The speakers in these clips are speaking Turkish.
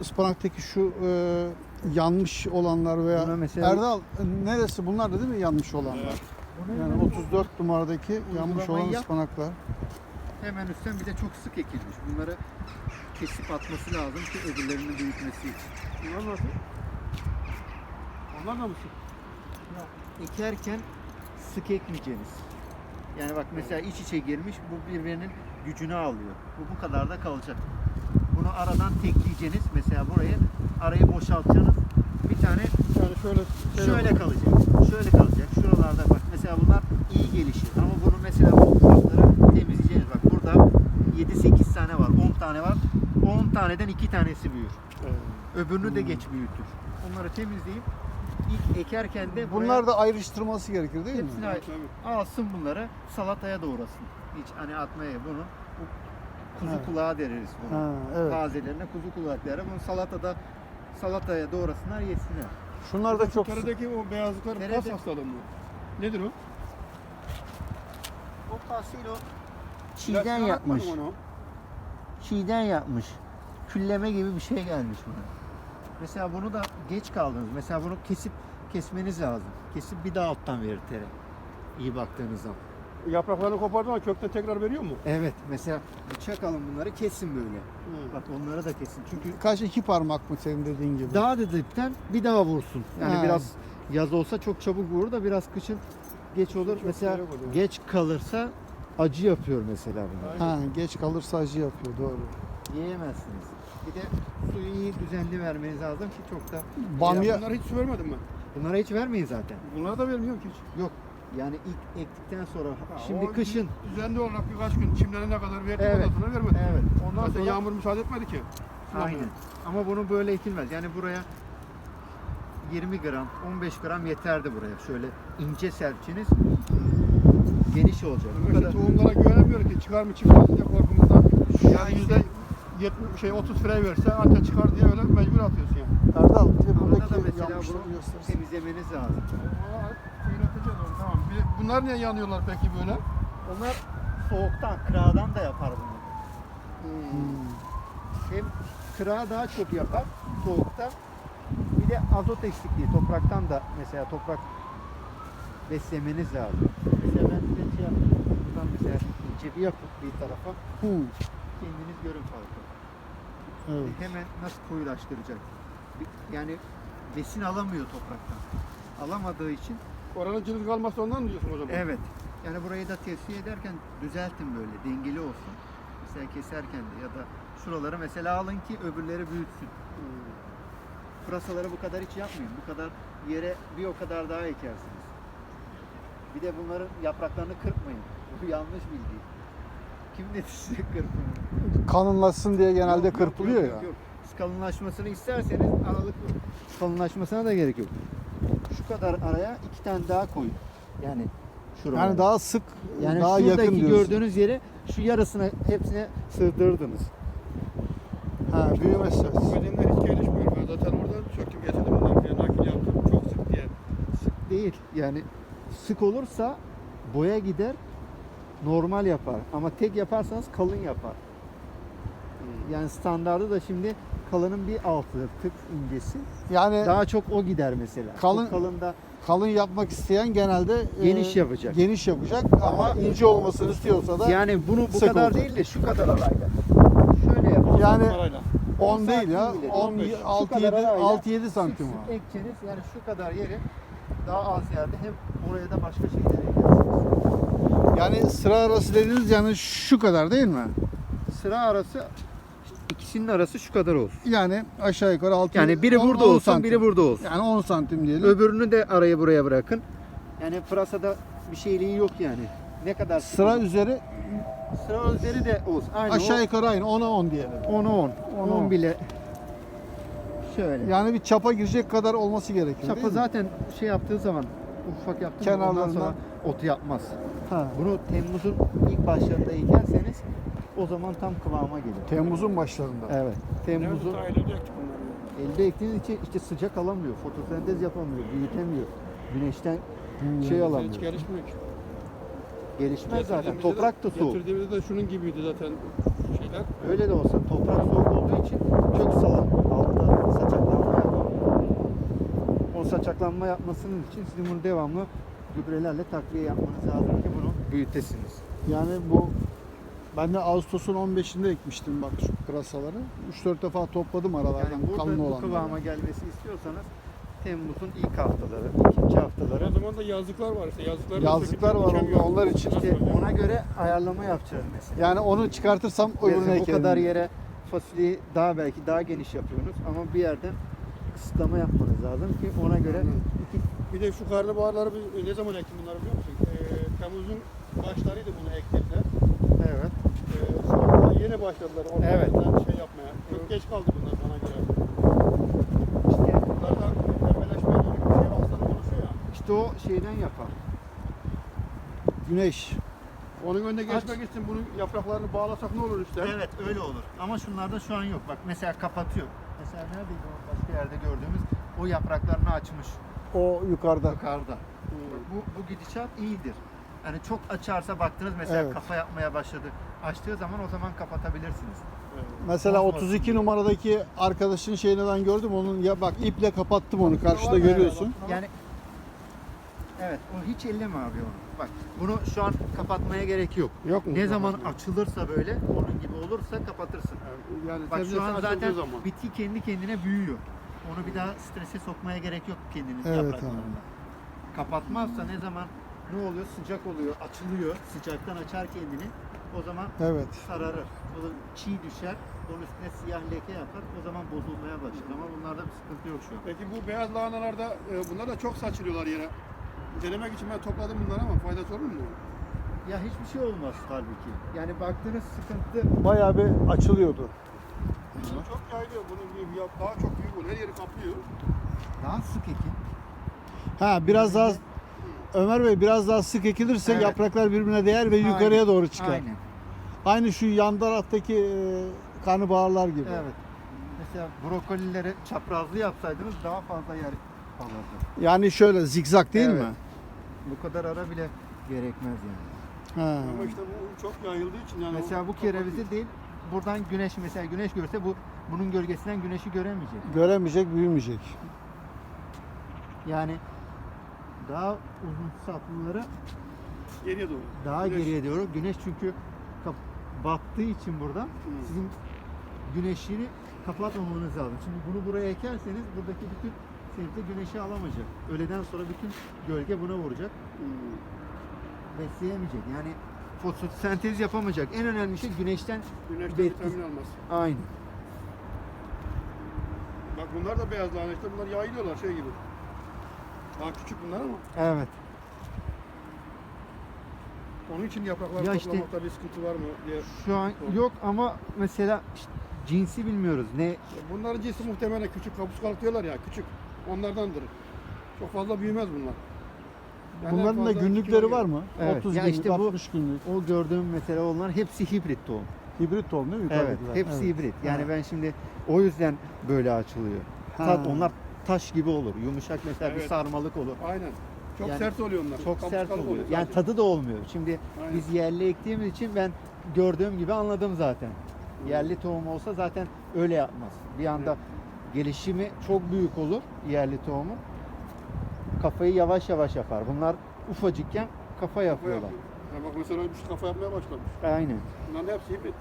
Ispanaktaki şu e, yanmış olanlar veya Buna mesela- Erdal neresi bunlar da değil mi yanmış olanlar? Yani 34 numaradaki yanmış olan yap. ıspanaklar. Hemen üstten bir de çok sık ekilmiş. Bunları kesip atması lazım ki öbürlerini büyütmesi için. Bunlar nasıl? Onlar da mı sık? Ekerken sık ekmeyeceğiniz. Yani bak mesela iç içe girmiş bu birbirinin gücünü alıyor. Bu bu kadar da kalacak. Bunu aradan tekleyeceğiniz. Mesela burayı arayı boşaltacaksınız. Bir tane Yani şöyle şey şöyle kalacak. Şöyle kalacak. Şuralarda bak mesela bunlar iyi gelişir. Ama bunu mesela bu ufakları temizleyeceğiz. Bak burada 7-8 tane var. 10 tane var. 10 taneden 2 tanesi büyür. Öbürünü de Hmm. geç büyütür. Onları temizleyip ilk ekerken de Bunlar da ayrıştırması gerekir değil mi? hepsini Evet, ay- alsın bunları salataya doğrasın. Hiç hani atmaya bunu bu kuzu Evet. kulağı deriz bunu. Ha, evet. Tazelerine kuzu kulağı derim. Bunu salatada salataya doğrasınlar yesinler. Şunlar da çok. Teredeki o beyazlıklar Terede- kas hastalığı mı? Nedir o? O İlaçlar çiğden yapmış. Çiğden yapmış. Külleme gibi bir şey gelmiş buna. Mesela bunu da geç kaldınız. Mesela bunu kesip kesmeniz lazım. Kesip bir daha alttan verir tere. İyi baktığınız zaman. Yapraklarını kopardın ama kökten tekrar veriyor mu? Evet. Mesela bıçak alın bunları kesin böyle. Bak onları da kesin. Çünkü Kaç iki parmak mı senin dediğin gibi? daha da dipten bir daha vursun. Yani Ha. biraz yaz olsa çok çabuk vurur da biraz kışın geç olur. Çok mesela oluyor. geç kalırsa acı yapıyor mesela bunu. Ha, geç kalırsa acı yapıyor doğru. Yiyemezsiniz. Bir de suyu iyi düzenli vermeniz lazım ki çok da Bamya Ya bunlara hiç su vermedim ben. bunlara hiç vermeyin zaten. Bunlara da vermiyorum ki hiç. Yok. Yani ilk ektikten sonra Ha, şimdi o kışın Düzenli olarak birkaç gün çimlerine kadar verdim Evet. ondan sonra vermedim. evet ondan sonra yağmur müsaade etmedi ki. aynen. Ama bunu böyle ekilmez. Yani buraya 20 gram, 15 gram yeterdi buraya. Şöyle ince serpçeniz geniş olacak. Bu kadar. tohumlara güvenemiyorum ki çıkar mı çıkmaz diye korkumuzdan. Yani yüzde 70 şey 30 fire verse anca çıkar diye öyle mecbur atıyorsun yani. Erdal Burada buradaki da mesela bunu göstersin. temizlemeniz lazım. Seyreteceğiz onu tamam. Bir- Bunlar niye yanıyorlar peki böyle? Onlar soğuktan, kıradan da yapar bunu. Hmm. Hem kırağı daha çok yapar soğukta. Bir de azot eksikliği topraktan da mesela toprak beslemeniz lazım. Mesela ben size şey yaptım. Buradan mesela ince bir yapıp bir tarafa Hmm. kendiniz görün farkı. Evet. Hemen nasıl koyulaştıracak. Bir- Yani besin alamıyor topraktan. Alamadığı için Oranın cılız kalması ondan mı diyorsun zaman? evet. Yani burayı da tavsiye ederken düzeltin böyle dengeli olsun. Mesela keserken de ya da şuraları mesela alın ki öbürleri büyütsün. Hmm. Pırasaları bu kadar hiç yapmayın. Bu kadar yere bir o kadar daha ekersiniz. Bir de bunların yapraklarını kırpmayın. Bu yanlış bilgi. Kim dedi size kırpın? Kalınlaşsın diye genelde Yok, kırpılıyor yok, ya. Yok, yok. Siz kalınlaşmasını isterseniz aralıklı. Kalınlaşmasına da gerek yok. Şu kadar araya iki tane daha koyun. Yani şuraya. Yani daha sık, yani daha yakın diyorsun. gördüğünüz yere şu yarısını hepsine sığdırdınız. Ha, büyümesi. Bu bedenler hiç gelişmiyor. Ben zaten orada söktüm getirdim bunları diye nakil yaptım. Çok sık diye. Sık değil. Yani sık olursa boya gider normal yapar. Ama tek yaparsanız kalın yapar. Yani standardı da şimdi kalının bir altı tık incesi. Yani Daha çok o gider mesela. Kalın- Bu kalın da kalın yapmak isteyen genelde e, Geniş yapacak. Geniş yapacak ama ince olmasını istiyorsa da yani bunu bu kadar olacak. değil de şu kadar arayla. Şöyle yapalım. Yani Parayla. 10 değil ya. santim bile 10 değil. Şu 6 kadar 7 arayla 6 7 santim var. ekeceğiniz yani şu kadar yeri daha az yerde hem oraya da başka şeyler ekersiniz. Yani sıra arası dediğiniz yani şu kadar değil mi? Sıra arası ikisinin arası şu kadar olsun. Yani aşağı yukarı 6 Yani biri burada olsun, biri burada olsun. Yani 10 santim diyelim. Öbürünü de araya buraya bırakın. Yani pırasada bir şeyliği yok yani. Ne kadar Sıra sıkı- üzeri sıra üzeri de olsun. Aynı aşağı yukarı aynı 10'a 10 diyelim. 10 10 10 on. bile şöyle. Yani bir çapa girecek kadar olması gerekiyor değil mi? zaten şey yaptığı zaman ufak yaptığı zaman ondan Kenarlarından- sonra otu yapmaz. Ha. Bunu Temmuz'un ilk başlarında ekerseniz o zaman tam kıvama gelir. Temmuz'un başlarında. Evet. Temmuz'un Nerede elde ettik bunları? elde ektiğiniz için işte sıcak alamıyor. Fotosentez yapamıyor, büyütemiyor. Güneşten hmm. şey alamıyor. Hiç gelişmiyor ki. Gelişmez zaten. Getirdiğimizde de- Toprak da soğuk. Getirdiğimizde de şunun gibiydi zaten şeyler. Öyle de olsa toprak soğuk olduğu için kök salam altta saçaklanma yapamıyor. O saçaklanma yapmasının için sizin bunu devamlı gübrelerle takviye yapmanız lazım ki bunu büyütesiniz. Yani bu ben de Ağustos'un 15'inde ekmiştim bak şu pırasaları. 3-4 defa topladım aralardan Yani burada kalın bu olanları. kıvama gelmesi istiyorsanız Temmuz'un ilk haftaları, ikinci haftaları O zaman da yazlıklar var işte. Yazlıklar, Yazlıklar var dikemiyor. onlar için. işte ona göre ayarlama yapacağız mesela. Yani onu çıkartırsam öbürüne Mesela bu ekerim. kadar yere fasulyeyi daha belki daha geniş yapıyorsunuz ama bir yerden kısıtlama yapmanız lazım ki ona göre Bir de şu karnabaharları biz ne zaman ektim bunları biliyor musun? Ee, Temmuz'un başlarıydı bunu ektiler. Evet Ee, şu yeni başladılar Evet. ortadan şey yapmaya. Çok geç kaldı bunlar bana göre. işte Bunlardan tembelleşmeye doğru bir şey hastalık oluşuyor ya. işte o şeyden yapar. Güneş. Onun önüne geçmek için bunun yapraklarını bağlasak ne olur işte? Evet öyle olur. Ama şunlarda şu an yok. Bak mesela kapatıyor. Mesela neredeydi o başka yerde gördüğümüz o yapraklarını açmış O yukarıda. yukarıda. Bu, bu gidişat iyidir. Yani çok açarsa baktınız mesela Evet. kafa yapmaya başladı. Açtığı zaman o zaman kapatabilirsiniz. Mesela Bozmasın 32 diye. numaradaki arkadaşın şeyini ben gördüm. Onun ya bak iple kapattım onu. Karşıda görüyorsun. Yani evet o hiç elleme abi onu. Bak bunu şu an kapatmaya gerek yok. Yok mu? Ne zaman açılırsa böyle onun gibi olursa kapatırsın. Yani Bak şu an zaten zaman. bitki kendi kendine büyüyor. Onu bir daha strese sokmaya gerek yok kendiniz Evet yapraklarında. Kapatmazsa ne zaman ne oluyor? Sıcak oluyor, açılıyor. Sıcaktan açar kendini. O zaman Evet. sararır. O zaman çiğ düşer. Onun üstüne siyah leke yapar. O zaman bozulmaya başlar. Ama bunlarda bir sıkıntı yok şu an. Peki bu beyaz lahanalarda e, bunlar da çok saçılıyorlar yere. Denemek için ben topladım bunları ama faydası olur mu? Ya hiçbir şey olmaz halbuki. Yani baktığınız sıkıntı Bayağı bir açılıyordu. Çok yayılıyor bunun gibi ya- daha çok büyük oluyor. Her yeri kaplıyor. daha sık ekin. Ha biraz daha Ömer Bey biraz daha sık ekilirse Evet. yapraklar birbirine değer ve yukarıya Aynen, doğru çıkar. Aynen. Aynı şu yan taraftaki e, karnabaharlar gibi. Evet. Mesela brokolileri çaprazlı yapsaydınız daha fazla yer alırdı. Yani şöyle zigzag değil Evet. mi? Bu kadar ara bile gerekmez yani. Ha. Ama işte bu çok yayıldığı için yani. Mesela bu kerevizi değil, buradan güneş mesela güneş görse bu bunun gölgesinden güneşi göremeyecek. Göremeyecek, büyümeyecek. Yani daha uzun saplıları Geriye doğru. daha Güneş. geriye doğru güneş çünkü battığı için buradan Hı. sizin güneşini kapatmamanız lazım. Şimdi bunu buraya ekerseniz buradaki bütün sebze güneşi alamayacak. Öğleden sonra bütün gölge buna vuracak. Hmm. Besleyemeyecek. Yani fotosentez yapamayacak. En önemli şey güneşten Güneşten Betli- vitamin almaz. aynı. Bak bunlar da beyaz lahana işte bunlar yayılıyorlar şey gibi. Daha küçük bunlar ama Evet. onun için yapraklar Ya işte- toplamakta bir sıkıntı var mı diye. Şu an yok ama mesela işte cinsi bilmiyoruz. Ne Bunların cinsi muhtemelen küçük kapuskalık diyorlar ya küçük. Onlardandır. Çok fazla büyümez bunlar. Yani en Bunların da fazla iki günlükleri var mı? Evet. 30 Ya günlük, işte bu- 60 günlük. o gördüğüm mesela onlar hepsi hibrit tohum. Hibrit tohum değil mi? Evet, yukarıdakiler? hepsi Evet. hibrit. Yani Ha. ben şimdi o yüzden böyle açılıyor. Ha. Tat, onlar taş gibi olur. Yumuşak mesela bir Evet. sarmalık olur. Aynen. Çok Yani sert oluyor onlar. Çok sert Kapuskalık oluyor. Yani tadı da olmuyor. Şimdi Aynen. biz yerli ektiğimiz için ben gördüğüm gibi anladım zaten. Yerli tohum olsa zaten öyle yapmaz. Bir anda gelişimi çok büyük olur yerli tohumun. Kafayı yavaş yavaş yapar. Bunlar ufacıkken kafa Kafa yapıyorlar. yapıyor. Ya bak mesela bir kafa yapmaya başlamış. Aynen. Bunların hepsi hibrit.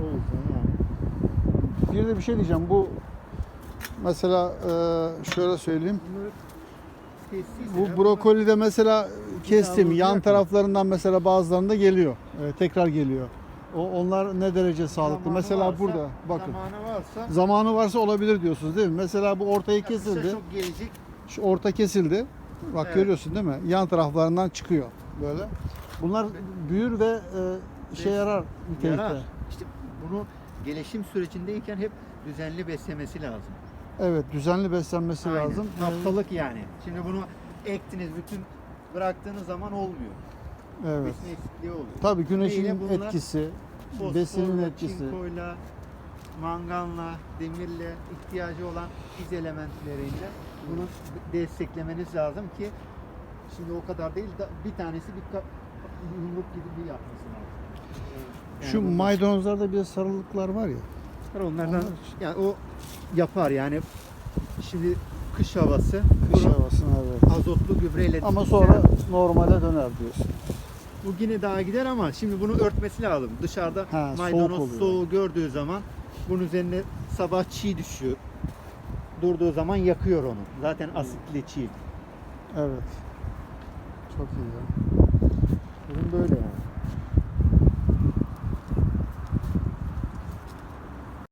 O yüzden yani. Bir de bir şey diyeceğim. Bu mesela e, şöyle söyleyeyim. Bu de brokolide mesela kestim. Yan taraflarından mesela bazılarında geliyor. E, tekrar geliyor. O onlar ne derece sağlıklı? zamanı mesela varsa- burada bakın. Zamanı varsa Zamanı varsa olabilir diyorsunuz değil mi? Mesela bu ortayı kesildi. çok gelecek. Şu orta kesildi. Bak Evet. görüyorsun değil mi? Yan taraflarından çıkıyor böyle. Bunlar büyür ve e, işe yarar nitelikte. Yarar. İşte bunu gelişim sürecindeyken hep düzenli beslemesi lazım. Evet, düzenli beslenmesi Aynen. lazım. Haftalık yani. Şimdi bunu ektiniz bütün bıraktığınız zaman olmuyor. Evet. Besin eksikliği oluyor. Tabii güneşin bunlar? etkisi, Fosforla, besinin etkisi. çinkoyla, manganla, demirle ihtiyacı olan iz elementleriyle bunu desteklemeniz lazım ki şimdi o kadar değil da bir tanesi bir yumruk gibi bir yapması lazım. Yani Şu maydanozlarda bir sarılıklar var ya. Onlardan Onlar yani o yapar yani şimdi kış havası. Kış Bunu havasına evet. azotlu gübreyle Ama sonra normale döner diyorsun. bu yine daha gider ama şimdi bunu örtmesi lazım. Dışarıda Ha, soğuk maydanoz oluyor. soğuğu gördüğü zaman bunun üzerine sabah çiğ düşüyor. Durduğu zaman yakıyor onu. Zaten asitli çiğ. Evet. Çok iyi ya. Durum böyle yani.